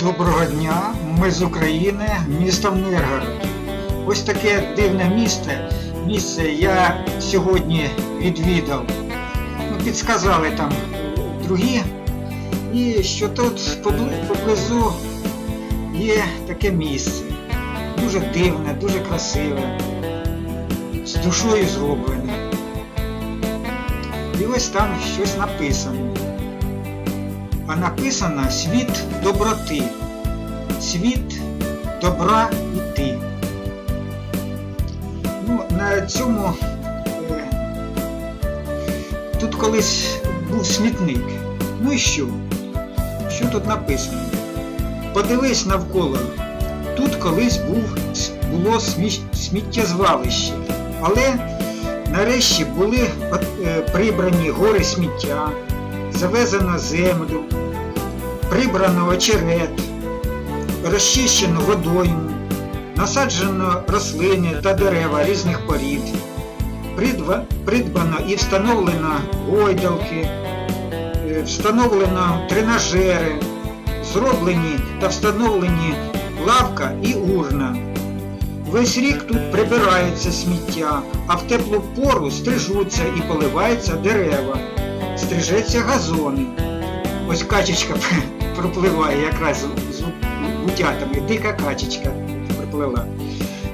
Доброго дня, ми з України, місто Миргород. Ось таке дивне місце. Місце я сьогодні відвідав. Ну, підсказали там другі. І що тут поблизу є таке місце. Дуже дивне, дуже красиве, з душою зроблене. І ось там щось написано а написано світ доброти, світ добра і ти. Ну, на цьому е, тут колись був смітник. Ну і що? Що тут написано? Подивись навколо. Тут колись був, було сміттєзвалище, але нарешті були е, прибрані гори сміття, завезено землю, прибрано очерет, розчищено водойму, насаджено рослини та дерева різних порід, придбано і встановлено гойдалки, е, встановлено тренажери, зроблені та встановлені лавка і урна. Весь рік тут прибирається сміття, а в теплу пору стрижуться і поливаються дерева, стрижеться газони. Ось качечка пропливає якраз з утятами, дика качечка приплила.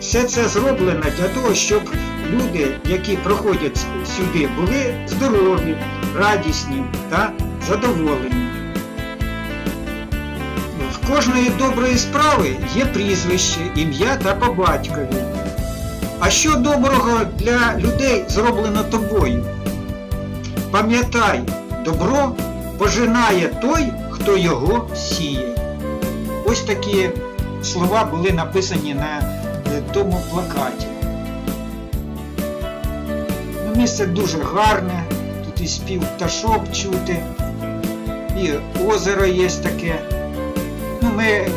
Все це зроблено для того, щоб люди, які проходять сюди, були здорові, радісні та задоволені. В кожної доброї справи є прізвище, ім'я та по батькові. А що доброго для людей зроблено тобою? Пам'ятай, добро пожинає той, хто його сіє. Ось такі слова були написані на е, тому плакаті. Ну, місце дуже гарне, тут і спів пташок чути, і озеро є таке. Ну, ми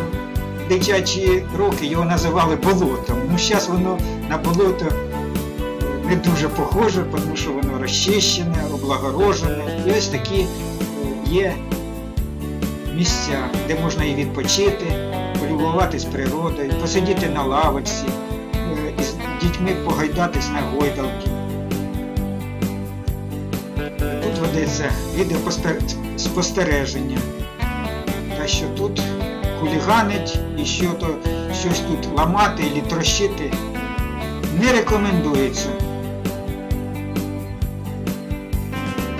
дитячі роки його називали болотом. Ну, зараз воно на болото не дуже похоже, тому що воно розчищене, облагорожене. І ось такі е, є місця, де можна і відпочити, полюбуватись природою, посидіти на лавочці, е, з дітьми погайдатись на гойдалки. Тут ведеться відеоспостереження. Та що тут хуліганить і що то щось тут ламати і трощити не рекомендується.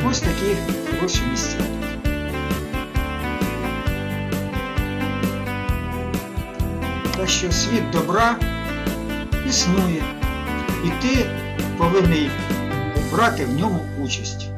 Ось такі хороші місця. Так що світ добра існує, і ти повинен брати в ньому участь.